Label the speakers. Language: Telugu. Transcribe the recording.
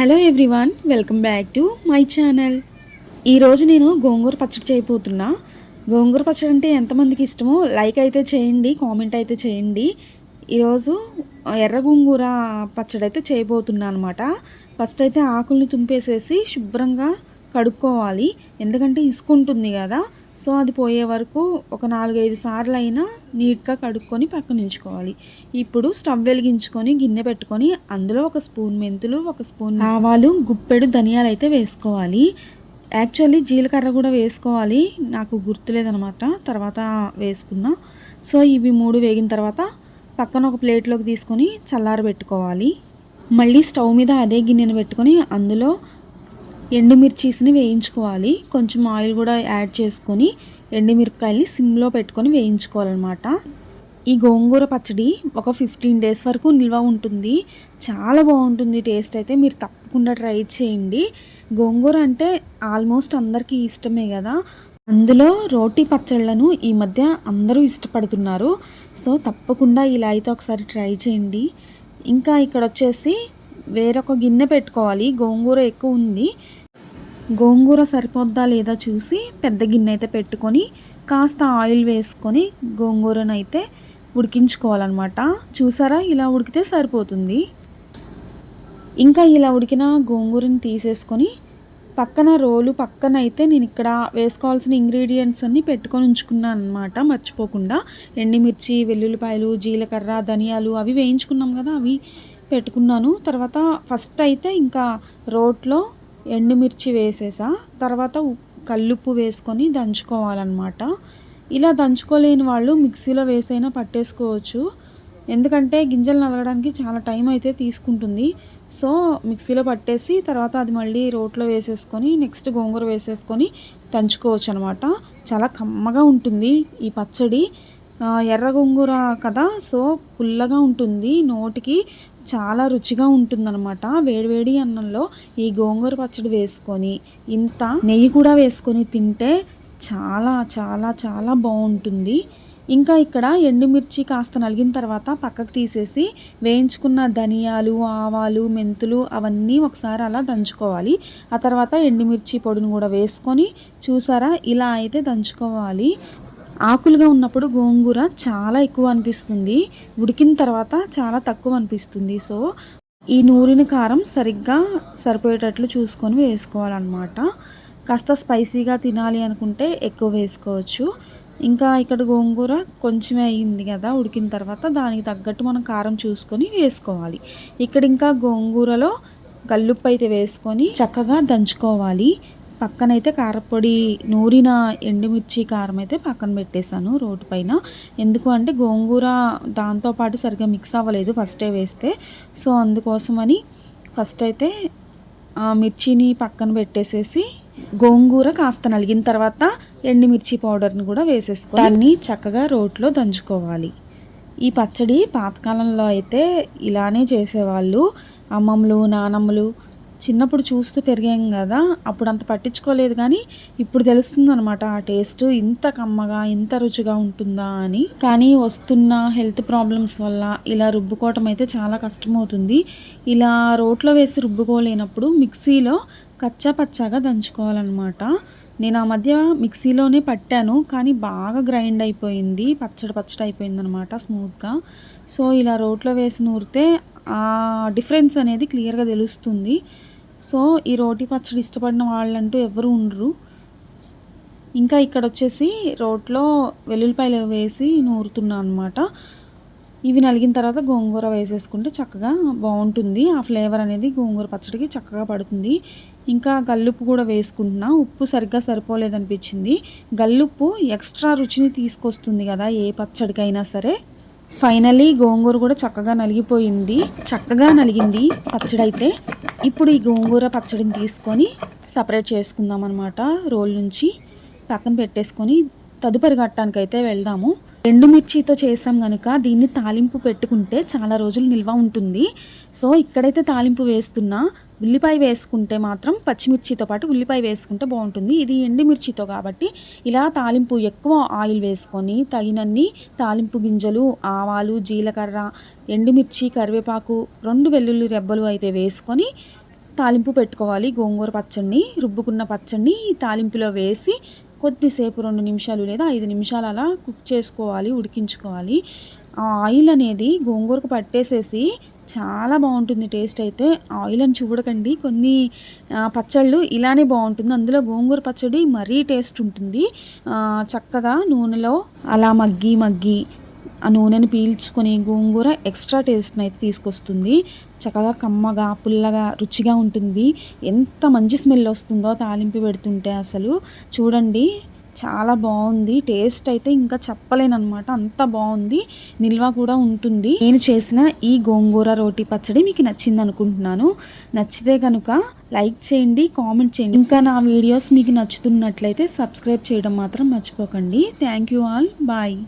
Speaker 1: Hello everyone welcome back to my channel. ఈరోజు నేను గోంగూర పచ్చడి చేయబోతున్నా. గోంగూర పచ్చడి అంటే ఎంతమందికి ఇష్టమో లైక్ అయితే చేయండి కామెంట్ అయితే చేయండి. ఈరోజు ఎర్ర గోంగూర పచ్చడి అయితే చేయబోతున్నా అనమాట ఫస్ట్ అయితే ఆకుల్ని తుంపేసేసి శుభ్రంగా కడుక్కోవాలి. ఎందుకంటే ఇసుకుంటుంది కదా. సో అది పోయే వరకు ఒక నాలుగైదు సార్లు అయినా నీట్గా కడుక్కొని పక్కన ఉంచుకోవాలి. ఇప్పుడు స్టవ్ వెలిగించుకొని గిన్నె పెట్టుకొని అందులో ఒక స్పూన్ మెంతులు ఒక స్పూన్ ఆవాలు గుప్పెడు ధనియాలు అయితే వేసుకోవాలి. యాక్చువల్లీ జీలకర్ర కూడా వేసుకోవాలి. నాకు గుర్తులేదనమాట. తర్వాత వేసుకున్నా. సో ఇవి మూడు వేగిన తర్వాత పక్కన ఒక ప్లేట్లోకి తీసుకొని చల్లారబెట్టుకోవాలి. మళ్ళీ స్టవ్ మీద అదే గిన్నెను పెట్టుకొని అందులో ఎండుమిర్చీస్ని వేయించుకోవాలి. కొంచెం ఆయిల్ కూడా యాడ్ చేసుకొని ఎండుమిరపకాయల్ని సిమ్లో పెట్టుకొని వేయించుకోవాలన్నమాట. ఈ గోంగూర పచ్చడి ఒక ఫిఫ్టీన్ డేస్ వరకు నిల్వ ఉంటుంది. చాలా బాగుంటుంది టేస్ట్ అయితే. మీరు తప్పకుండా ట్రై చేయండి. గోంగూర అంటే ఆల్మోస్ట్ అందరికీ ఇష్టమే కదా. అందులో రోటీ పచ్చళ్ళను ఈ మధ్య అందరూ ఇష్టపడుతున్నారు. సో తప్పకుండా ఇలా అయితే ఒకసారి ట్రై చేయండి. ఇంకా ఇక్కడ వచ్చేసి వేరొక గిన్నె పెట్టుకోవాలి. గోంగూర ఎక్కువ ఉంది. గోంగూర సరిపోద్దా లేదా చూసి పెద్ద గిన్నె అయితే పెట్టుకొని కాస్త ఆయిల్ వేసుకొని గోంగూరను అయితే ఉడికించుకోవాలన్నమాట. చూసారా? ఇలా ఉడికితే సరిపోతుంది. ఇంకా ఇలా ఉడికిన గోంగూరని తీసేసుకొని పక్కన రోలు పక్కన అయితే నేను ఇక్కడ వేసుకోవాల్సిన ఇంగ్రీడియంట్స్ అన్నీ పెట్టుకొని ఉంచుకున్నాను అనమాట మర్చిపోకుండా ఎండిమిర్చి వెల్లుల్లిపాయలు జీలకర్ర ధనియాలు అవి వేయించుకున్నాం కదా అవి. పెట్టుకున్నాను. తర్వాత ఫస్ట్ అయితే ఇంకా రోట్లో ఎండుమిర్చి వేసేసా. తర్వాత కల్లుప్పు వేసుకొని దంచుకోవాలన్నమాట. ఇలా దంచుకోలేని వాళ్ళు మిక్సీలో వేసైనా పట్టేసుకోవచ్చు. ఎందుకంటే గింజలు నలగడానికి చాలా టైం అయితే తీసుకుంటుంది. సో మిక్సీలో పట్టేసి తర్వాత అది మళ్ళీ రోట్లో వేసేసుకొని నెక్స్ట్ గోంగూర వేసేసుకొని దంచుకోవచ్చు అనమాట చాలా కమ్మగా ఉంటుంది ఈ పచ్చడి. ఎర్ర గోంగూర కదా? సో పుల్లగా ఉంటుంది. నోటికి చాలా రుచిగా ఉంటుందన్నమాట. వేడివేడి అన్నంలో ఈ గోంగూర పచ్చడి వేసుకొని ఇంత నెయ్యి కూడా వేసుకొని తింటే చాలా చాలా చాలా బాగుంటుంది. ఇంకా ఇక్కడ ఎండుమిర్చి కాస్త నలిగిన తర్వాత పక్కకు తీసేసి వేయించుకున్న ధనియాలు ఆవాలు మెంతులు అవన్నీ ఒకసారి అలా దంచుకోవాలి. ఆ తర్వాత ఎండుమిర్చి పొడిని కూడా వేసుకొని చూసారా? ఇలా అయితే దంచుకోవాలి. ఆకులుగా ఉన్నప్పుడు గోంగూర చాలా ఎక్కువ అనిపిస్తుంది. ఉడికిన తర్వాత చాలా తక్కువ అనిపిస్తుంది. సో ఈ నూరిన కారం సరిగ్గా సరిపోయేటట్లు చూసుకొని వేసుకోవాలన్నమాట. కాస్త స్పైసీగా తినాలి అనుకుంటే ఎక్కువ వేసుకోవచ్చు. ఇంకా ఇక్కడ గోంగూర కొంచెమే అయ్యింది కదా ఉడికిన తర్వాత దానికి తగ్గట్టు మనం కారం చూసుకొని వేసుకోవాలి. ఇక్కడ ఇంకా గోంగూరలో గల్లుప్పు అయితే వేసుకొని చక్కగా దంచుకోవాలి. పక్కనైతే కారపొడి నూరిన ఎండుమిర్చి కారం అయితే పక్కన పెట్టేశాను రోడ్డు పైన. ఎందుకు అంటే గోంగూర దాంతోపాటు సరిగ్గా మిక్స్ అవ్వలేదు ఫస్టే వేస్తే. సో అందుకోసమని ఫస్ట్ అయితే మిర్చిని పక్కన పెట్టేసేసి గోంగూర కాస్త నలిగిన తర్వాత ఎండుమిర్చి పౌడర్ని కూడా వేసేసుకో దాన్ని చక్కగా రోట్లో దంచుకోవాలి. ఈ పచ్చడి పాతకాలంలో అయితే ఇలానే చేసేవాళ్ళు. అమ్మమ్మలు నానమ్మలు చిన్నప్పుడు చూస్తూ పెరిగాం కదా అప్పుడు అంత పట్టించుకోలేదు కానీ ఇప్పుడు తెలుస్తుంది అనమాట ఆ టేస్ట్ ఇంత కమ్మగా ఇంత రుచిగా ఉంటుందా అని. కానీ వస్తున్న హెల్త్ ప్రాబ్లమ్స్ వల్ల ఇలా రుబ్బుకోవటం అయితే చాలా కష్టమవుతుంది. ఇలా రోట్లో వేసి రుబ్బుకోలేనప్పుడు మిక్సీలో కచ్చా పచ్చాగా దంచుకోవాలన్నమాట. నేను ఆ మధ్య మిక్సీలోనే పట్టాను కానీ బాగా గ్రైండ్ అయిపోయింది పచ్చడి పచ్చడి అయిపోయింది అనమాట స్మూత్గా. సో ఇలా రోట్లో వేసి నూరితే ఆ డిఫరెన్స్ అనేది క్లియర్గా తెలుస్తుంది. సో ఈ రోటి పచ్చడి ఇష్టపడిన వాళ్ళంటూ ఎవరు ఉండరు. ఇంకా ఇక్కడ వచ్చేసి రోట్లో వెల్లుల్లిపాయలు వేసి నూరుతున్నాను అనమాట ఇవి నలిగిన తర్వాత గోంగూర వేసేసుకుంటే చక్కగా బాగుంటుంది. ఆ ఫ్లేవర్ అనేది గోంగూర పచ్చడికి చక్కగా పడుతుంది. ఇంకా గల్లుప్పు కూడా వేసుకుంటున్నా. ఉప్పు సరిగ్గా సరిపోలేదనిపించింది. గల్లుప్పు ఎక్స్ట్రా రుచిని తీసుకొస్తుంది కదా ఏ పచ్చడికైనా సరే. ఫైనలీ గోంగూర కూడా చక్కగా నలిగిపోయింది. చక్కగా నలిగింది పచ్చడి అయితే ఇప్పుడు ఈ గోంగూర పచ్చడిని తీసుకొని సపరేట్ చేసుకుందాం అనమాట రోల్ నుంచి పక్కన పెట్టేసుకొని తదుపరి ఘట్టానికైతే వెళ్దాము. వెళ్దాము ఎండుమిర్చితో చేసాం కనుక దీన్ని తాలింపు పెట్టుకుంటే చాలా రోజులు నిల్వ ఉంటుంది. సో ఇక్కడైతే తాలింపు వేస్తున్నా ఉల్లిపాయ వేసుకుంటే మాత్రం పచ్చిమిర్చితో పాటు ఉల్లిపాయ వేసుకుంటే బాగుంటుంది. ఇది ఎండుమిర్చితో కాబట్టి ఇలా తాలింపు ఎక్కువ ఆయిల్ వేసుకొని తగినన్ని తాలింపు గింజలు ఆవాలు జీలకర్ర ఎండుమిర్చి కరివేపాకు రెండు వెల్లుల్లి రెబ్బలు అయితే వేసుకొని తాలింపు పెట్టుకోవాలి. గోంగూర పచ్చడిని రుబ్బుకున్న పచ్చడిని ఈ తాలింపులో వేసి కొద్దిసేపు రెండు నిమిషాలు లేదా ఐదు నిమిషాలు అలా కుక్ చేసుకోవాలి ఉడికించుకోవాలి. ఆ ఆయిల్ అనేది గోంగూరకు పట్టేసేసి చాలా బాగుంటుంది టేస్ట్ అయితే. ఆయిల్ అని చూడకండి. కొన్ని పచ్చళ్ళు ఇలానే బాగుంటుంది. అందులో గోంగూర పచ్చడి మరీ టేస్ట్ ఉంటుంది. చక్కగా నూనెలో అలా మగ్గి మగ్గి ఆ నూనెని పీల్చుకొని గోంగూర ఎక్స్ట్రా టేస్ట్ని అయితే తీసుకొస్తుంది. చక్కగా కమ్మగా పుల్లగా రుచిగా ఉంటుంది. ఎంత మంచి స్మెల్ వస్తుందో తాలింపు పెడుతుంటే అసలు. చూడండి. చాలా బాగుంది. టేస్ట్ అయితే ఇంకా చెప్పలేనమాట అంత బాగుంది. నిల్వ కూడా ఉంటుంది. నేను చేసిన ఈ గోంగూర రోటి పచ్చడి మీకు నచ్చింది అనుకుంటున్నాను నచ్చితే కనుక లైక్ చేయండి కామెంట్ చేయండి. ఇంకా నా వీడియోస్ మీకు నచ్చుతున్నట్లయితే సబ్స్క్రైబ్ చేయడం మాత్రం మర్చిపోకండి. Thank you all. బాయ్.